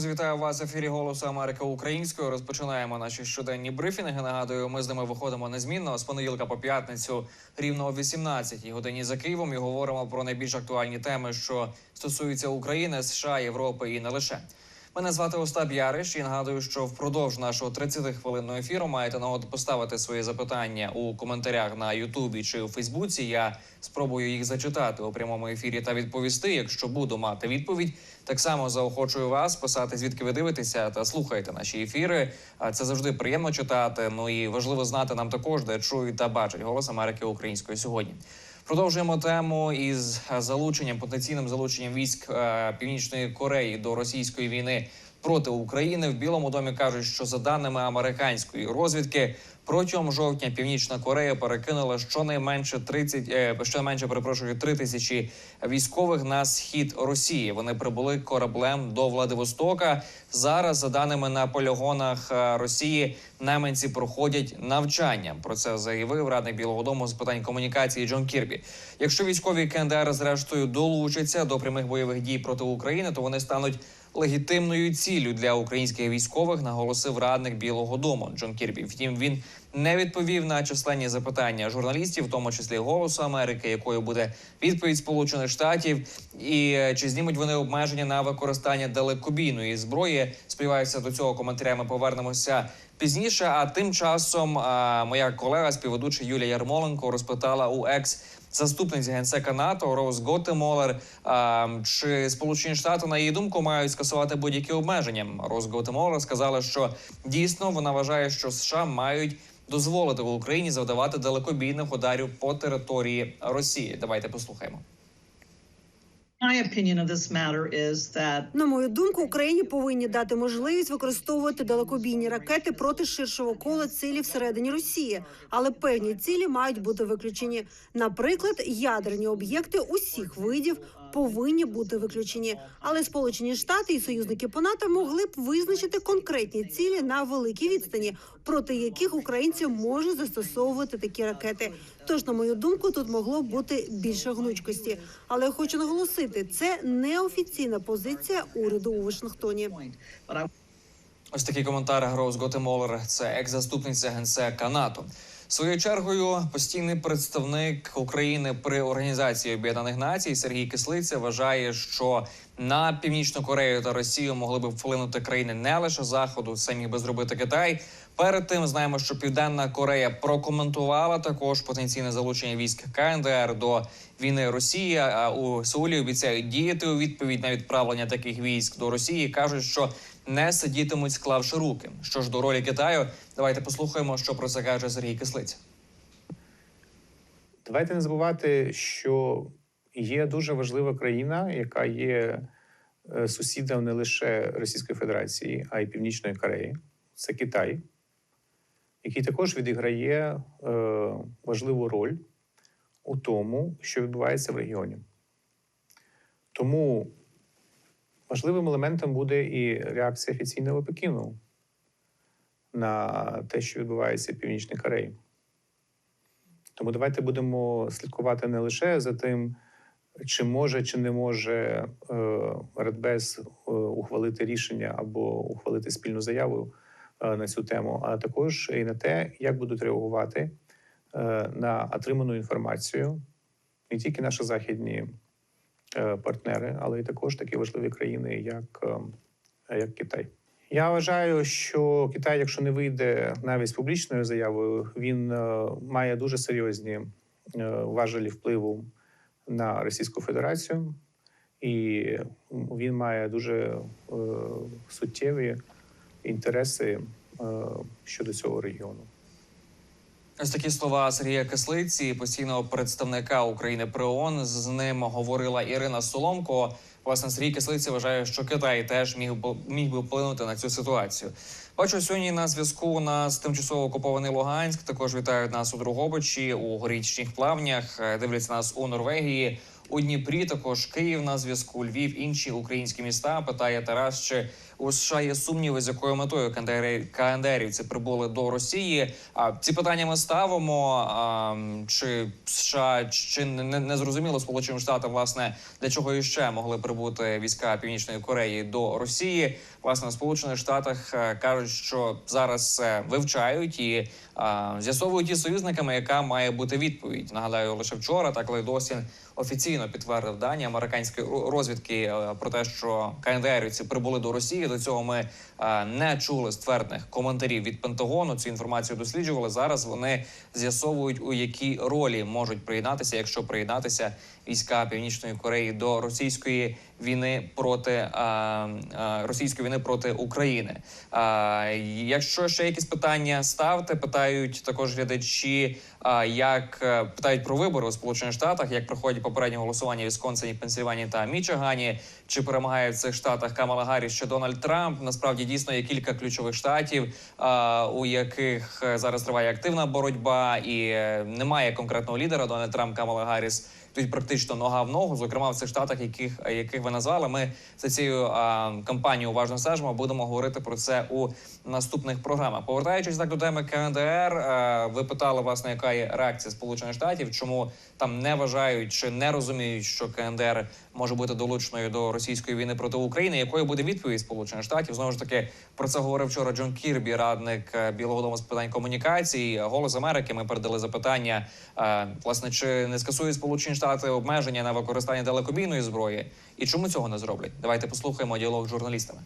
Друзі, вітаю вас в ефірі Голосу Америки українською. Розпочинаємо наші щоденні брифінги. Нагадую, ми з ними виходимо незмінно з понеділка по п'ятницю рівно о 18-й годині за Києвом і говоримо про найбільш актуальні теми, що стосуються України, США, Європи і не лише. Мене звати Остап Яриш і нагадую, що впродовж нашого 30-хвилинного ефіру маєте нагоду поставити свої запитання у коментарях на Ютубі чи у Фейсбуці. Я спробую їх зачитати у прямому ефірі та відповісти. Якщо буду мати відповідь, так само заохочую вас писати, звідки ви дивитеся та слухаєте наші ефіри. Це завжди приємно читати. Ну і важливо знати нам також, де чують та бачать голос Америки української сьогодні. Продовжуємо тему із е, залученням потенційним залученням військ е, Північної Кореї до російської війни проти України. В Білому домі кажуть, що за даними американської розвідки. Протягом жовтня Північна Корея перекинула щонайменше 30, е, щонайменше перепрошую 3 тисячі військових на схід Росії. Вони прибули кораблем до Владивостока. Зараз, за даними на полігонах е, Росії, найманці проходять навчання. Про це заявив радник Білого Дому з питань комунікації Джон Кірбі. Якщо військові КНДР зрештою долучаться до прямих бойових дій проти України, то вони стануть легітимною ціллю для українських військових, наголосив радник Білого Дому Джон Кірбі. Втім, він не відповів на численні запитання журналістів, в тому числі голосу Америки, якою буде відповідь Сполучених Штатів, і е, чи знімуть вони обмеження на використання далекобійної зброї. Сподіваюся, до цього коментаря ми повернемося пізніше. А тим часом а, моя колега, співведуча Юлія Ярмоленко, розпитала у екс. Заступниці генсека НАТО Роуз Готемолер, чи Сполучені Штати на її думку мають скасувати будь-які обмеження. Роуз Готемолер сказала, що дійсно вона вважає, що США мають дозволити Україні завдавати далекобійних ударів по території Росії. Давайте послухаємо. На мою думку, Україні повинні дати можливість використовувати далекобійні ракети проти ширшого кола цілі всередині Росії, але певні цілі мають бути виключені. Наприклад, ядерні об'єкти усіх видів повинні бути виключені. Але Сполучені Штати і союзники по НАТО могли б визначити конкретні цілі на великій відстані, проти яких українці можуть застосовувати такі ракети. Тож, на мою думку, тут могло б бути більше гнучкості. Але я хочу наголосити, це неофіційна позиція уряду у Вашингтоні. Ось такий коментар Роуз Готемолер, це екс-заступниця генсека НАТО. Своєю чергою постійний представник України при організації Об'єднаних Націй Сергій Кислиця вважає, що на північну Корею та Росію могли б вплинути країни не лише заходу, це міг би зробити Китай. Перед тим знаємо, що Південна Корея прокоментувала також потенційне залучення військ КНДР до війни Росії. А у Сеулі обіцяють діяти у відповідь на відправлення таких військ до Росії. кажуть, що не сидітимуть, склавши руки. Що ж до ролі Китаю, давайте послухаємо, що про це каже Сергій Кислиця. Давайте не забувати, що є дуже важлива країна, яка є е, сусідом не лише Російської Федерації, а й Північної Кореї. Це Китай, який також відіграє е, важливу роль у тому, що відбувається в регіоні. Тому важливим елементом буде і реакція офіційного Пекіну на те, що відбувається в Північній Кореї. Тому давайте будемо слідкувати не лише за тим, чи може чи не може Радбез е, ухвалити рішення або ухвалити спільну заяву е, на цю тему, а також і на те, як будуть реагувати е, на отриману інформацію не тільки наші західні партнери, але й також такі важливі країни, як, е, як Китай. Я вважаю, що Китай, якщо не вийде навіть з публічною заявою, він е, має дуже серйозні е, важелі впливу на Російську Федерацію, і він має дуже е, суттєві інтереси е, щодо цього регіону. Ось такі слова Сергія Кислиці, постійного представника України при ООН. З ним говорила Ірина Соломко. Власне, Сергій Кислиці вважає, що Китай теж міг міг би вплинути на цю ситуацію. Бачу сьогодні на зв'язку нас тимчасово окупований Луганськ. Також вітають нас у Другобичі, у горічних плавнях. Е, Дивляться нас у Норвегії, у Дніпрі. Також Київ на зв'язку, Львів, інші українські міста. Питає Тарас, чи у США є сумніви, з якою метою КНДР КНДРівці прибули до Росії. А ці питання ми ставимо. А, чи США чи не, не зрозуміло Сполученим Штатам, власне, для чого іще могли прибути війська Північної Кореї до Росії? Власне, в Сполучених Штатах е, кажуть, що зараз вивчають і з'ясовують із союзниками, яка має бути відповідь. Нагадаю, лише вчора так Остін офіційно підтвердив дані американської розвідки е, про те, що КНДРівці прибули до Росії. До цього ми не чули ствердних коментарів від Пентагону. Цю інформацію досліджували. Зараз вони з'ясовують, у якій ролі можуть приєднатися, якщо приєднатися війська Північної Кореї до російської війни проти російської війни проти України. Е, якщо ще якісь питання ставте, питають також глядачі. А як е, питають про вибори у Сполучених Штатах, як проходять попереднє голосування Вісконсині, Пенсильванії та Мічигані, чи перемагає в цих штатах Камала Гарріс чи Дональд Трамп? Насправді дійсно є кілька ключових штатів, а, у яких е, зараз триває активна боротьба, і е, немає конкретного лідера. Дональд Трамп Камала Гарріс тут практично нога в ногу. Зокрема, в цих штатах, яких яких ви назвали. Ми за цією а, кампанією уважно стежимо. Будемо говорити про це у наступних програмах. Повертаючись так до теми КНДР, е, ви питали власне, яка є реакція Сполучених Штатів, чому там не вважають чи не розуміють, що КНДР може бути долученою до російської війни проти України. Якою буде відповідь Сполучених Штатів? Знову ж таки про це говорив вчора Джон Кірбі, радник е, Білого Дому з питань комунікації. Голос Америки. Ми передали запитання. е, Власне, чи не скасують Сполучені Штати обмеження на використання далекобійної зброї, і чому цього не зроблять? Давайте послухаємо діалог з журналістами.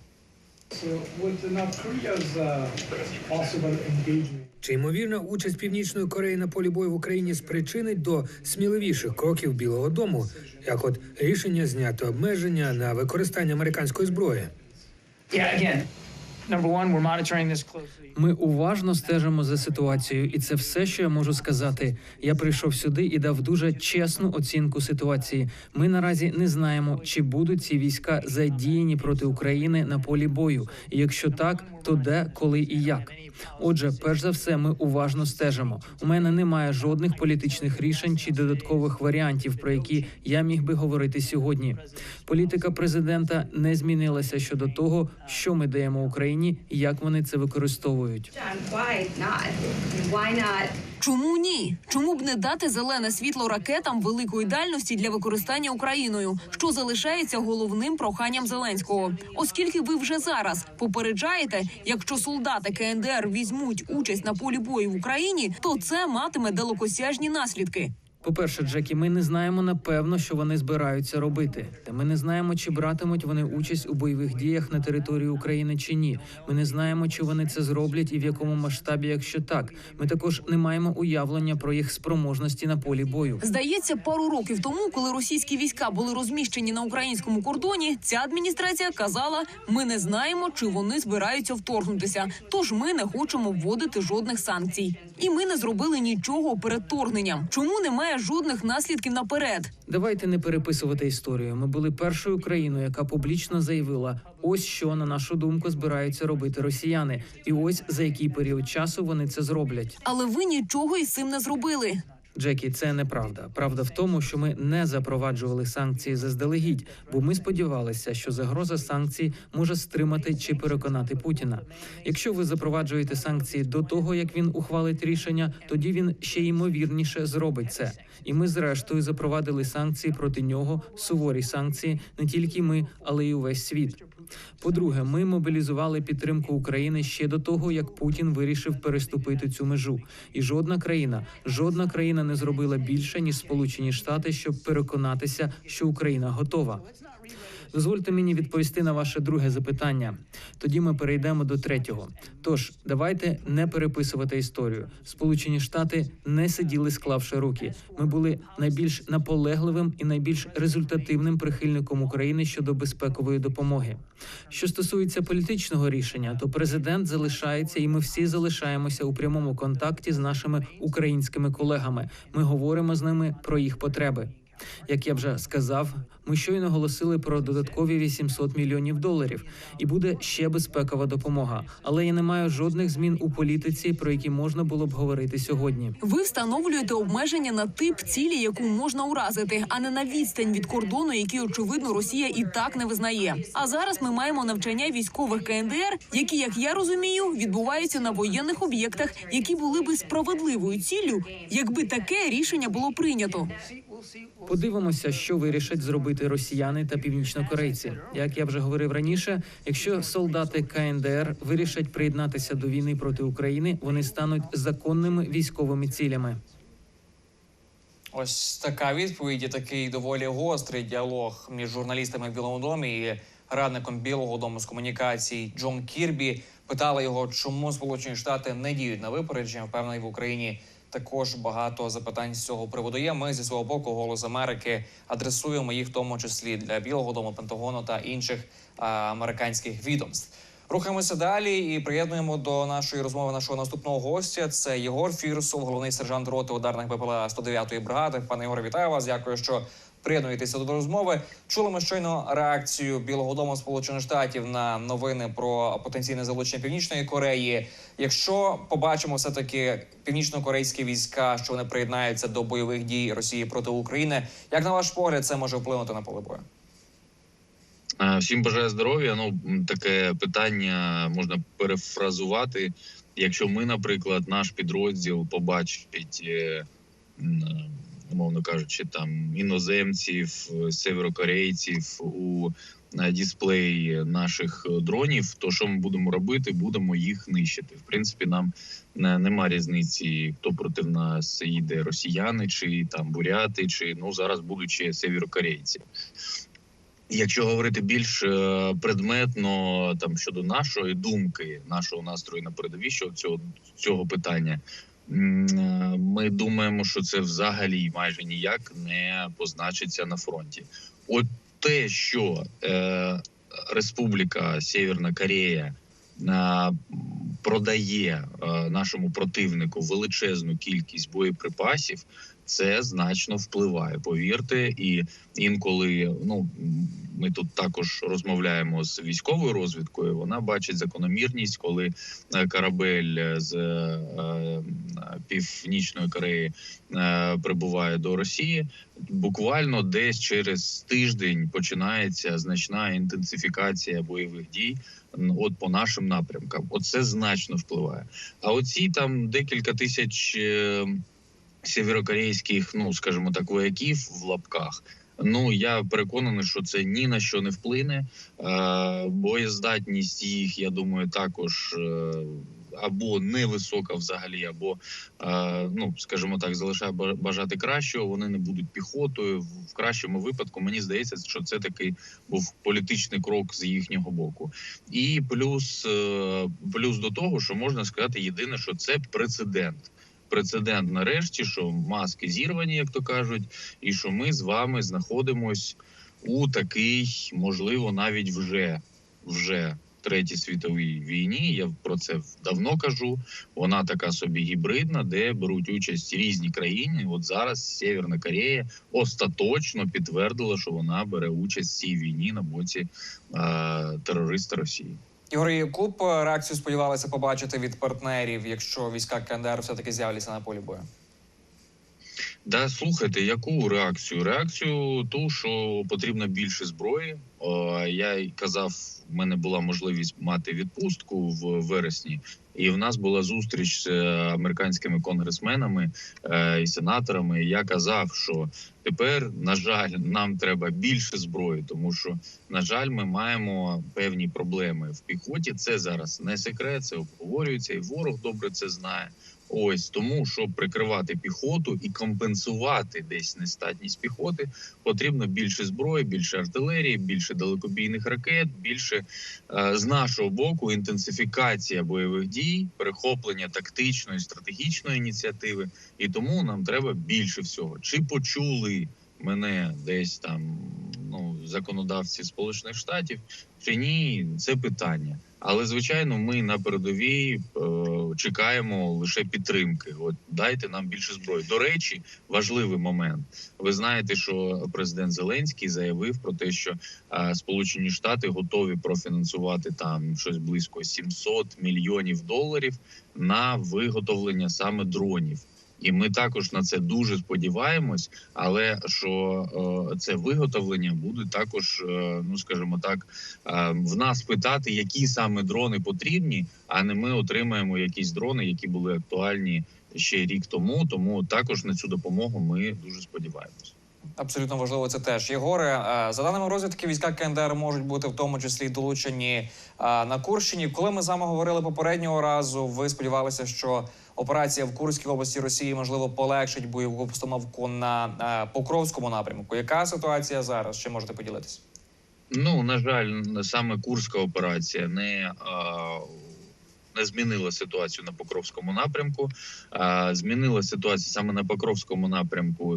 Чи ймовірна участь Північної Кореї на полі бою в Україні спричинить до сміливіших кроків Білого Дому, як от рішення зняти обмеження на використання американської зброї? Yeah, again, Ми уважно стежимо за ситуацією, і це все, що я можу сказати. Я прийшов сюди і дав дуже чесну оцінку ситуації. Ми наразі не знаємо, чи будуть ці війська задіяні проти України на полі бою. І якщо так, то де, коли і як. Отже, перш за все, ми уважно стежимо. У мене немає жодних політичних рішень чи додаткових варіантів, про які я міг би говорити сьогодні. Політика президента не змінилася щодо того, що ми даємо Україні і як вони це використовують. Чому ні? Чому б не дати зелене світло ракетам великої дальності для використання Україною, що залишається головним проханням Зеленського, оскільки ви вже зараз попереджаєте, якщо солдати КНДР візьмуть участь на полі бою в Україні, то це матиме далекосяжні наслідки. По-перше, Джекі, ми не знаємо напевно, що вони збираються робити. Та ми не знаємо, чи братимуть вони участь у бойових діях на території України чи ні. Ми не знаємо, чи вони це зроблять і в якому масштабі, якщо так. Ми також не маємо уявлення про їх спроможності на полі бою. Здається, пару років тому, коли російські війська були розміщені на українському кордоні, ця адміністрація казала: ми не знаємо, чи вони збираються вторгнутися. Тож ми не хочемо вводити жодних санкцій. І ми не зробили нічого перед вторгненням. Чому немає жодних наслідків наперед? Давайте не переписувати історію. Ми були першою країною, яка публічно заявила: ось що на нашу думку збираються робити росіяни, і ось за який період часу вони це зроблять. Але ви нічого із цим не зробили. Джекі, це неправда. Правда в тому, що ми не запроваджували санкції заздалегідь, бо ми сподівалися, що загроза санкцій може стримати чи переконати Путіна. Якщо ви запроваджуєте санкції до того, як він ухвалить рішення, тоді він ще ймовірніше зробить це. І ми, зрештою, запровадили санкції проти нього, суворі санкції, не тільки ми, але й увесь світ. По-друге, ми мобілізували підтримку України ще до того, як Путін вирішив переступити цю межу. І жодна країна, жодна країна не зробила більше ніж Сполучені Штати, щоб переконатися, що Україна готова. Дозвольте мені відповісти на ваше друге запитання. Тоді ми перейдемо до третього. Тож давайте не переписувати історію. Сполучені Штати не сиділи, склавши руки. Ми були найбільш наполегливим і найбільш результативним прихильником України щодо безпекової допомоги. Що стосується політичного рішення, то президент залишається, і ми всі залишаємося у прямому контакті з нашими українськими колегами. Ми говоримо з ними про їх потреби. Як я вже сказав, ми щойно оголосили про додаткові 800 мільйонів доларів, і буде ще безпекова допомога. Але я не маю жодних змін у політиці, про які можна було б говорити сьогодні. Ви встановлюєте обмеження на тип цілі, яку можна уразити, а не на відстань від кордону, який очевидно Росія і так не визнає. А зараз ми маємо навчання військових КНДР, які, як я розумію, відбуваються на воєнних об'єктах, які були би справедливою ціллю, якби таке рішення було прийнято. Подивимося, що вирішать зробити росіяни та північнокорейці. Як я вже говорив раніше, якщо солдати КНДР вирішать приєднатися до війни проти України, вони стануть законними військовими цілями. Ось така відповідь і такий доволі гострий діалог між журналістами в Білому домі і радником Білого дому з комунікацій Джон Кірбі. Питали його, чому Сполучені Штати не діють на випередження. Впевнений в Україні також багато запитань з цього приводу є. Ми зі свого боку голос Америки адресуємо їх в тому числі для Білого дому, Пентагону та інших а, американських відомств. Рухаємося далі і приєднуємо до нашої розмови нашого наступного гостя. Це Єгор Фірсов, головний сержант роти ударних БПЛА 109-ї бригади. Пане Єгоре, вітаю вас. Дякую, що приєднуєтеся до розмови. Чули ми щойно реакцію Білого Дому Сполучених Штатів на новини про потенційне залучення Північної Кореї. Якщо побачимо все таки північно-корейські війська, що вони приєднаються до бойових дій Росії проти України, як на ваш погляд, це може вплинути на поле бою? Е, Всім бажаю здоров'я. Ну таке питання можна перефразувати. Якщо ми, наприклад, наш підрозділ побачить, е, умовно кажучи, там іноземців, е, северокорейців у е, дисплеї наших е, дронів, то що ми будемо робити? Будемо їх нищити. В принципі, нам не, нема різниці, хто проти нас їде росіяни, чи там буряти, чи ну зараз будуть ще северокорейці. Якщо говорити більш предметно там щодо нашої думки, нашого настрою на передовій цього, цього питання, ми думаємо, що це взагалі майже ніяк не позначиться на фронті. От те, що е, Республіка Сєвєрна Корея е, продає е, нашому противнику величезну кількість боєприпасів, це значно впливає. Повірте, і інколи ну ми тут також розмовляємо з військовою розвідкою. Вона бачить закономірність, коли е, корабель з е, північної Кореї е, прибуває до Росії. Буквально десь через тиждень починається значна інтенсифікація бойових дій. От по нашим напрямкам, оце значно впливає. А оці там декілька тисяч е, сєвєрокорейських, ну скажімо так, вояків в лапках. Ну я переконаний, що це ні на що не вплине. Е, боєздатність їх, я думаю, також е, або невисока взагалі, або е, ну скажімо так, залишає ба- бажати кращого. Вони не будуть піхотою. В кращому випадку мені здається, що це такий був політичний крок з їхнього боку. І плюс, плюс до того, що можна сказати, єдине, що це прецедент. Прецедент нарешті, що маски зірвані, як то кажуть, і що ми з вами знаходимось у такий, можливо, навіть вже вже третій світовій війні. Я про це давно кажу. Вона така собі гібридна, де беруть участь різні країни. От зараз Сєвєрна Корея остаточно підтвердила, що вона бере участь в цій війні на боці е, терориста Росії. Ігор Якуб реакцію сподівалися побачити від партнерів, якщо війська КНДР все таки з'являться на полі бою. Да, слухайте, яку реакцію? Реакцію ту, що потрібно більше зброї. О, я й казав, в мене була можливість мати відпустку в вересні, і в нас була зустріч з е, американськими конгресменами е, і сенаторами. Я казав, що тепер, на жаль, нам треба більше зброї, тому що на жаль, ми маємо певні проблеми в піхоті. Це зараз не секрет, це обговорюється, і ворог добре це знає. Ось тому, щоб прикривати піхоту і компенсувати десь нестатність піхоти, потрібно більше зброї, більше артилерії, більше далекобійних ракет, більше е, з нашого боку інтенсифікація бойових дій, перехоплення тактичної стратегічної ініціативи. І тому нам треба більше всього. Чи почули мене десь там ну законодавці Сполучених Штатів чи ні, це питання. Але звичайно, ми на передовій е, чекаємо лише підтримки. От дайте нам більше зброї. До речі, важливий момент. Ви знаєте, що президент Зеленський заявив про те, що е, Сполучені Штати готові профінансувати там щось близько 700 мільйонів доларів на виготовлення саме дронів. І ми також на це дуже сподіваємось, але що е, це виготовлення буде також, е, ну скажімо так, е, в нас питати, які саме дрони потрібні, а не ми отримаємо якісь дрони, які були актуальні ще рік тому. Тому також на цю допомогу ми дуже сподіваємось. Абсолютно важливо це теж. Єгоре, за даними розвідки, війська КНДР можуть бути в тому числі долучені на Курщині. Коли ми з вами говорили попереднього разу, ви сподівалися, що операція в Курській області Росії можливо полегшить бойову постановку на е, Покровському напрямку. Яка ситуація зараз? Ще можете поділитися? Ну на жаль, саме курська операція не. А... Не змінила ситуацію на Покровському напрямку, змінила ситуацію саме на Покровському напрямку.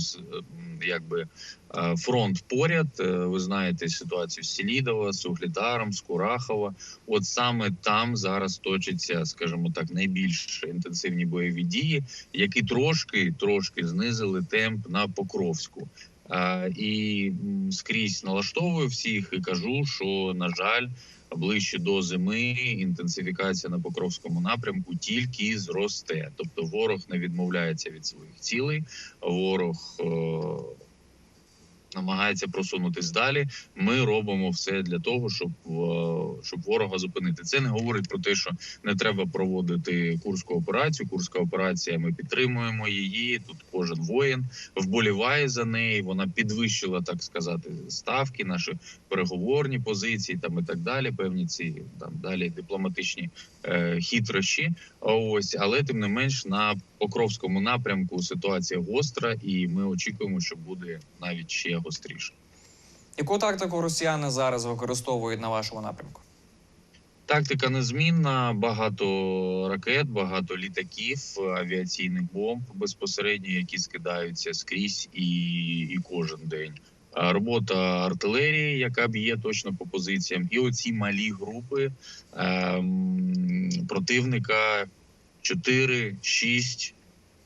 Якби е, фронт поряд. Е, Ви знаєте ситуацію з Селідова, з Углідаром, Курахова. От саме там зараз точаться, скажімо так, найбільш інтенсивні бойові дії, які трошки трошки знизили темп на Покровську. Е, І скрізь налаштовую всіх і кажу, що на жаль, ближче до зими інтенсифікація на Покровському напрямку тільки зросте. Тобто, ворог не відмовляється від своїх цілей, ворог е, намагається просунутись далі. Ми робимо все для того, щоб е, щоб ворога зупинити. Це не говорить про те, що не треба проводити курську операцію. Курська операція. Ми підтримуємо її. Тут кожен воїн вболіває за неї. Вона підвищила, так сказати, ставки, наші переговорні позиції, там і так далі. Певні ці там далі дипломатичні е, хитрощі. Ось, але тим не менш на Покровському напрямку ситуація гостра, і ми очікуємо, що буде навіть ще гостріше. Яку тактику росіяни зараз використовують на вашому напрямку? Тактика незмінна, багато ракет, багато літаків, авіаційних бомб безпосередньо, які скидаються скрізь і, і кожен день. Робота артилерії, яка б'є точно по позиціям, і оці малі групи ем, противника 4-6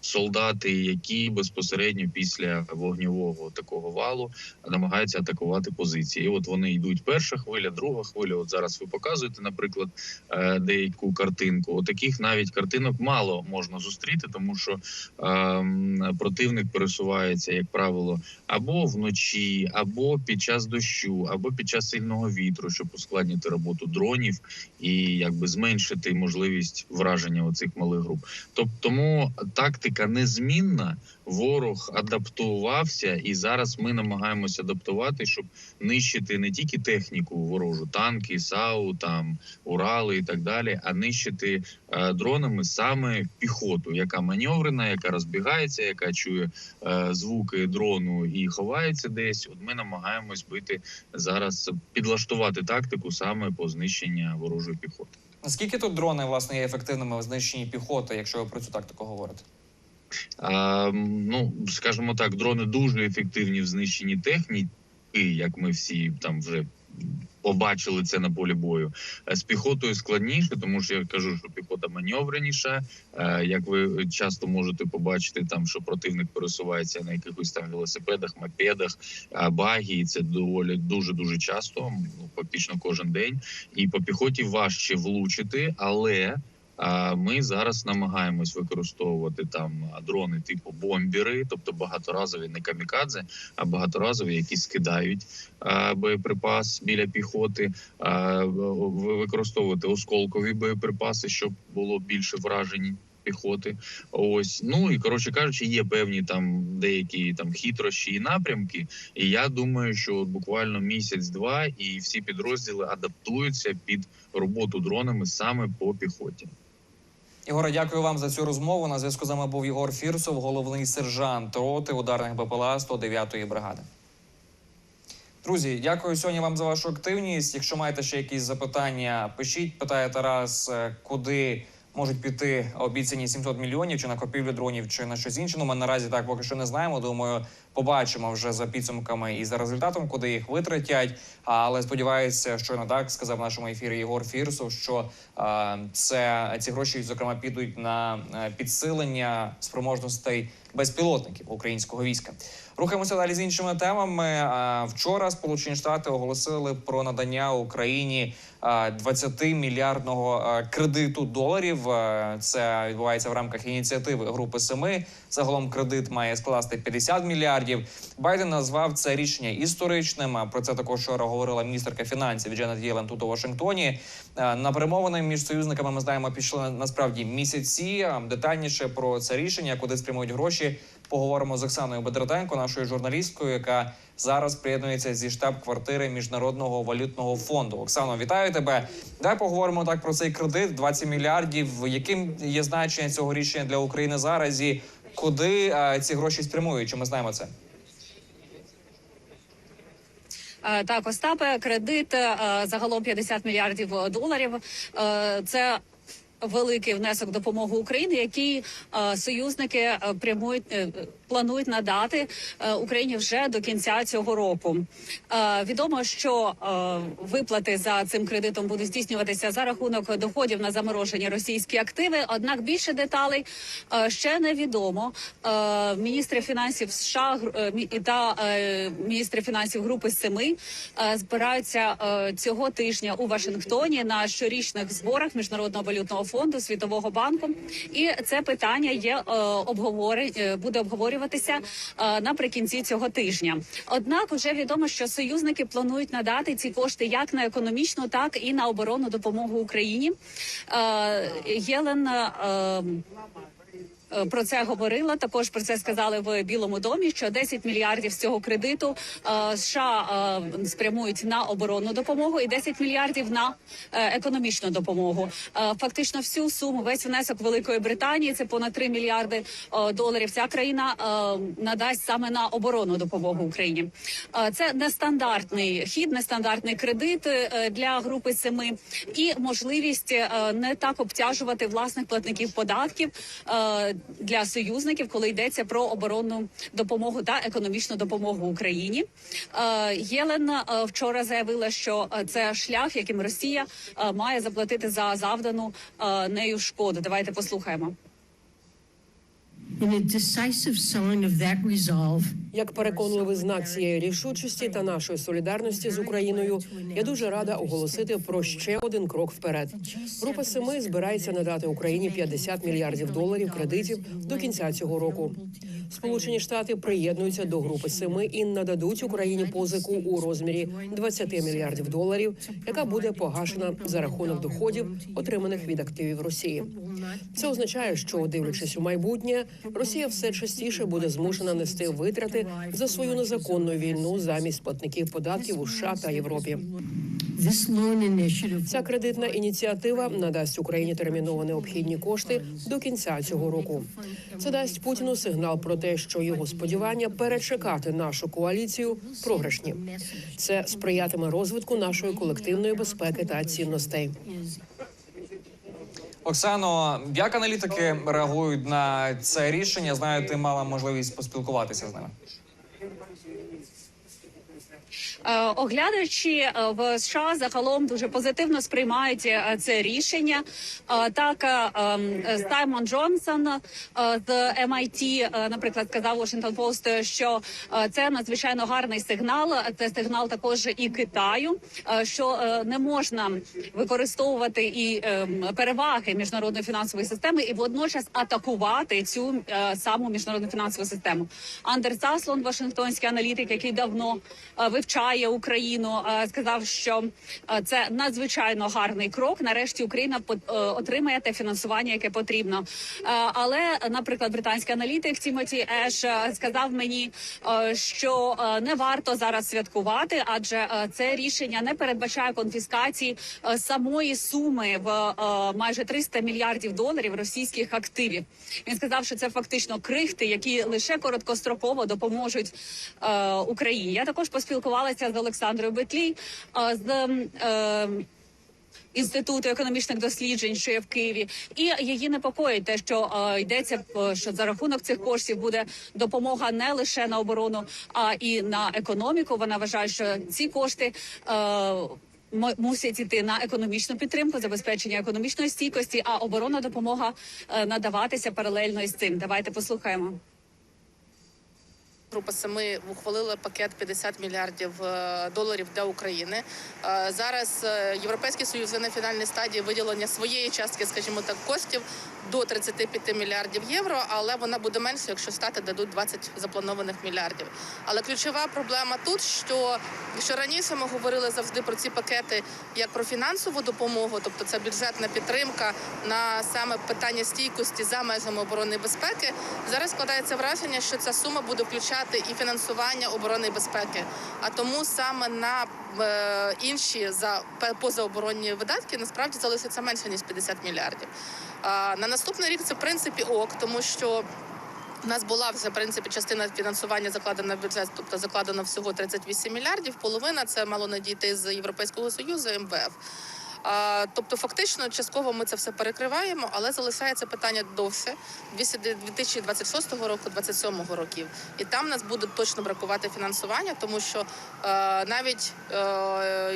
солдати, які безпосередньо після вогневого такого валу намагаються атакувати позиції. І от вони йдуть перша хвиля, друга хвиля. От зараз ви показуєте, наприклад, е, деяку картинку. От таких навіть картинок мало можна зустріти, тому що ем, противник пересувається, як правило, або вночі, або під час дощу, або під час сильного вітру, щоб ускладнити роботу дронів і якби зменшити можливість враження оцих малих груп. Тобто тому тактика незмінна. Ворог адаптувався, і зараз ми намагаємося адаптувати, щоб нищити не тільки техніку ворожу, танки, САУ, там Урали і так далі, а нищити е, дронами саме піхоту, яка маневрена, яка розбігається, яка чує е, звуки дрону і ховається десь. От ми намагаємось бити зараз, підлаштувати тактику саме по знищення ворожої піхоти. Наскільки тут дрони власне є ефективними в знищенні піхоти, якщо ви про цю тактику говорите? Ну скажімо так, дрони дуже ефективні в знищенні техніки, як ми всі там вже побачили це на полі бою. Е, З піхотою складніше, тому що я кажу, що піхота маневреніша. Е, Як ви часто можете побачити, там що противник пересувається на якихось там велосипедах, мопедах, а багі, і це доволі дуже дуже часто, ну фактично кожен день. І по піхоті важче влучити, але. А ми зараз намагаємось використовувати там дрони типу бомбіри, тобто багаторазові не камікадзе, а багаторазові, які скидають боєприпас біля піхоти, використовувати осколкові боєприпаси, щоб було більше вражень. Піхоти, ось ну і коротше кажучи, є певні там деякі там хитрощі і напрямки. І я думаю, що от буквально місяць-два, і всі підрозділи адаптуються під роботу дронами саме по піхоті. Ігоре, дякую вам за цю розмову. На зв'язку з нами був Єгор Фірсов, головний сержант роти ударних БПЛА 109-ї бригади. Друзі, дякую сьогодні вам за вашу активність. Якщо маєте ще якісь запитання, пишіть. Питає Тарас, е, куди можуть піти обіцяні 700 мільйонів, чи на купівлю дронів, чи на щось інше. Ну, ми наразі так поки що не знаємо. Думаю, Побачимо вже за підсумками і за результатом, куди їх витратять. Але сподіваюся, не так сказав в нашому ефірі Єгор Фірсов, що е, це ці гроші, зокрема, підуть на е, підсилення спроможностей безпілотників українського війська. Рухаємося далі з іншими темами. А, Вчора Сполучені Штати оголосили про надання Україні а, 20 мільярдного кредиту доларів. Це відбувається в рамках ініціативи Групи Семи. Загалом кредит має скласти 50 мільярдів. Байден назвав це рішення історичним. Про це також вчора говорила міністерка фінансів Дженет Єлен тут у Вашингтоні. На перемовини між союзниками ми знаємо, пішли насправді місяці. Детальніше про це рішення, куди спрямують гроші поговоримо з Оксаною Бедратенко, нашою журналісткою, яка зараз приєднується зі штаб-квартири міжнародного валютного фонду. Оксано, вітаю тебе. Давай поговоримо так про цей кредит 20 мільярдів. Яким є значення цього рішення для України зараз і куди ці гроші спрямують? Чи ми знаємо це? Е, Так, Остапе, кредит е, загалом 50 мільярдів доларів. Е, Це великий внесок допомоги Україні, який е, союзники е, прямують е, планують надати Україні вже до кінця цього року. Відомо, що виплати за цим кредитом будуть здійснюватися за рахунок доходів на заморожені російські активи. Однак більше деталей ще не відомо. Е, Міністри фінансів США та міністри фінансів групи семи збираються цього тижня у Вашингтоні на щорічних зборах міжнародного валютного Світового банку. І це питання є е, обговори, е, буде обговорюватися е, наприкінці цього тижня. Однак вже відомо, що союзники планують надати ці кошти як на економічну, так і на оборонну допомогу Україні. Єлен. Е, Про це говорила. Також про це сказали в Білому домі. Що 10 мільярдів з цього кредиту е, США е, спрямують на оборонну допомогу, і 10 мільярдів на економічну допомогу. Фактично, всю суму, весь внесок Великої Британії, це понад 3 мільярди доларів. Ця країна надасть саме на оборонну допомогу Україні. Це нестандартний хід, нестандартний кредит для групи семи і можливість не так обтяжувати власних платників податків для союзників, коли йдеться про оборонну допомогу та економічну допомогу Україні. Єлена Єлен е, вчора заявила, що е, це шлях, яким Росія е, має заплатити за завдану е, нею шкоду. Давайте послухаємо. Як переконливий знак цієї рішучості та нашої солідарності з Україною, я дуже рада оголосити про ще один крок вперед. Група семи збирається надати Україні 50 мільярдів доларів кредитів до кінця цього року. Сполучені Штати приєднуються до групи семи і нададуть Україні позику у розмірі 20 мільярдів доларів, яка буде погашена за рахунок доходів, отриманих від активів Росії. Це означає, що дивлячись у майбутнє, Росія все частіше буде змушена нести витрати за свою незаконну війну замість платників податків у США та Європі. Ця кредитна ініціатива надасть Україні терміново необхідні кошти до кінця цього року. Це дасть Путіну сигнал про те, що його сподівання перечекати нашу коаліцію програшні. Це сприятиме розвитку нашої колективної безпеки та цінностей. Оксано, як аналітики реагують на це рішення? Знаю, ти мала можливість поспілкуватися з ними. Е, Оглядачі е, в США загалом дуже позитивно сприймають е, це рішення. Так ем, Саймон Джонсон з MIT, наприклад, сказав Washington Post, що це надзвичайно гарний сигнал. Це сигнал також і Китаю, що не можна використовувати і ем, переваги міжнародної фінансової системи і водночас атакувати цю саму міжнародну фінансову систему. Андер Заслон, Вашингтонський аналітик, який давно е, вивчає Україну, е, сказав, що е, це надзвичайно гарний крок. Нарешті Україна е, отримає те фінансування, яке потрібно. Але, наприклад, британський аналітик Тімоті Еш сказав мені, що не варто зараз святкувати, адже це рішення не передбачає конфіскації самої суми в майже 300 мільярдів доларів російських активів. Він сказав, що це фактично крихти, які лише короткостроково допоможуть Україні. Я також поспілкувалася з Олександрою Бетлій, з ем, е, інституту економічних досліджень, що є в Києві, і її непокоїть те, що йдеться е, що за рахунок цих коштів буде допомога не лише на оборону, а і на економіку. Вона вважає, що ці кошти. Е, Мусять іти на економічну підтримку, забезпечення економічної стійкості, а оборонна допомога е, надаватися паралельно із цим. Давайте послухаємо. Група семи ухвалила пакет 50 мільярдів е, доларів для України. Е, Зараз е, Європейський Союз на фінальній стадії виділення своєї частки, скажімо так, коштів до 35 мільярдів євро, але вона буде менше, якщо стати дадуть 20 запланованих мільярдів. Але ключова проблема тут, що якщо раніше ми говорили завжди про ці пакети як про фінансову допомогу, тобто це бюджетна підтримка на саме питання стійкості за межами оборони безпеки, зараз складається враження, що ця сума буде включати і фінансування оборони і безпеки. А тому саме на е, інші за позаоборонні видатки насправді залишиться менше ніж 50 мільярдів. На наступний рік це в принципі ок, тому що. У нас була вже в принципі частина фінансування закладена в бюджет, тобто закладено всього 38 мільярдів. Половина це мало надійти з Європейського союзу МВФ. Тобто, фактично, частково ми це все перекриваємо, але залишається питання довше 2026 року, 2027 років. І там нас буде точно бракувати фінансування, тому що е, навіть е,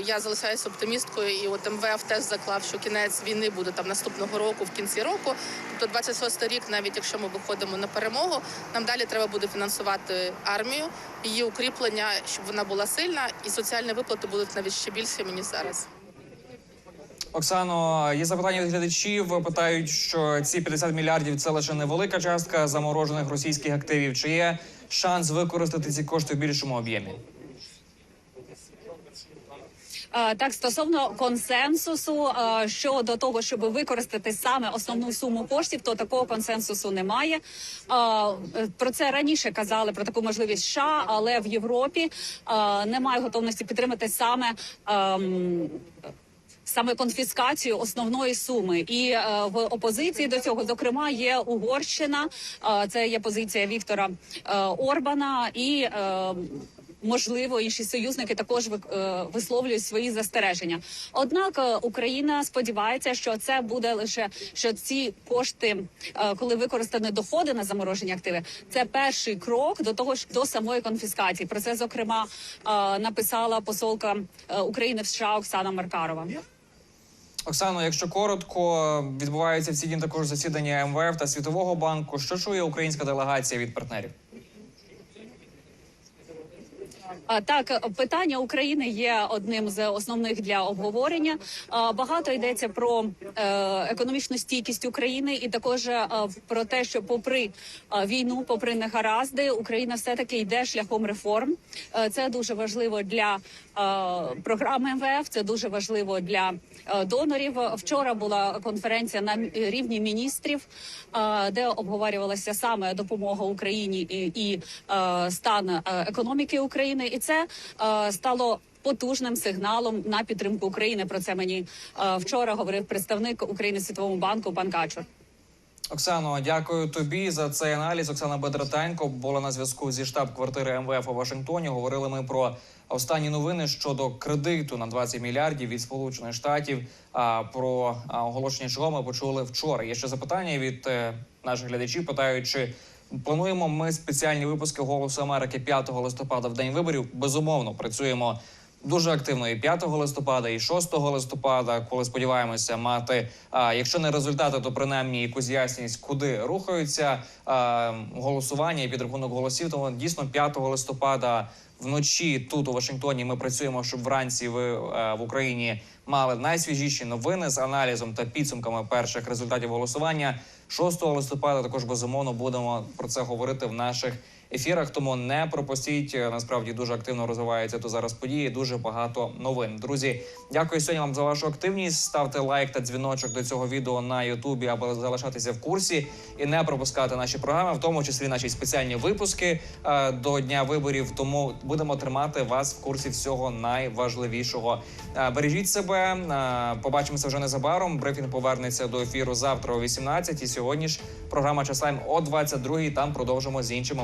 я залишаюся оптимісткою, і от МВФ теж заклав, що кінець війни буде там наступного року, в кінці року. Тобто 26 рік, навіть якщо ми виходимо на перемогу, нам далі треба буде фінансувати армію, її укріплення, щоб вона була сильна, і соціальні виплати будуть навіть ще більшими ніж зараз. Оксано, є запитання від глядачів. Питають, що ці 50 мільярдів це лише невелика частка заморожених російських активів. Чи є шанс використати ці кошти в більшому об'ємі? Е, Так, стосовно консенсусу е, щодо того, щоб використати саме основну суму коштів, то такого консенсусу немає. Е, Про це раніше казали про таку можливість США, але в Європі немає готовності підтримати саме. Саме конфіскацію основної суми, і е, в опозиції до цього, зокрема, є Угорщина. Е, це є позиція Віктора е, Орбана і. Е, Можливо, інші союзники також е, висловлюють свої застереження. Однак е, Україна сподівається, що це буде лише що ці кошти, е, коли використані доходи на заморожені активи, це перший крок до того ж до самої конфіскації. Про це зокрема написала посолка України в США Оксана Маркарова. Оксано, якщо коротко, відбуваються в ці дні також засідання МВФ та Світового банку. Що чує українська делегація від партнерів? Так, питання України є одним з основних для обговорення. Багато йдеться про е, економічну стійкість України, і також е, про те, що, попри е, війну, попри негаразди, Україна все таки йде шляхом реформ. Це дуже важливо для програми МВФ. Це дуже важливо для донорів. Вчора була конференція на рівні міністрів, е, де обговорювалася саме допомога Україні і, е, стан е, економіки України, і це е, стало. Потужним сигналом на підтримку України про це мені е, вчора говорив представник України Світовому банку пан Качур. Оксано, дякую тобі за цей аналіз. Оксана Бедратенко була на зв'язку зі штаб-квартири МВФ у Вашингтоні. Говорили ми про останні новини щодо кредиту на 20 мільярдів від Сполучених Штатів. Про оголошення чого ми почули вчора. Є ще запитання від е, наших глядачів. Питають, чи плануємо ми спеціальні випуски Голосу Америки 5 листопада в день виборів. Безумовно, працюємо дуже активно і 5 листопада, і 6 листопада, коли сподіваємося мати, якщо не результати, то принаймні якусь ясність, куди рухаються голосування і підрахунок голосів. Тому дійсно 5 листопада вночі тут у Вашингтоні ми працюємо, щоб вранці ви е, в Україні мали найсвіжіші новини з аналізом та підсумками перших результатів голосування. 6 листопада також безумовно будемо про це говорити в наших ефірах. Тому не пропустіть. Е, Насправді дуже активно розвиваються тут зараз події. Дуже багато новин. Друзі, дякую сьогодні вам за вашу активність. Ставте лайк та дзвіночок до цього відео на Ютубі, аби залишатися в курсі і не пропускати наші програми, в тому числі наші спеціальні випуски е, до дня виборів. Тому будемо тримати вас в курсі всього найважливішого. Е, Бережіть себе. Побачимося вже незабаром. Брифінг повернеться до ефіру завтра о 18 І сьогодні ж програма «Часлайм» о 22 Там продовжимо з іншими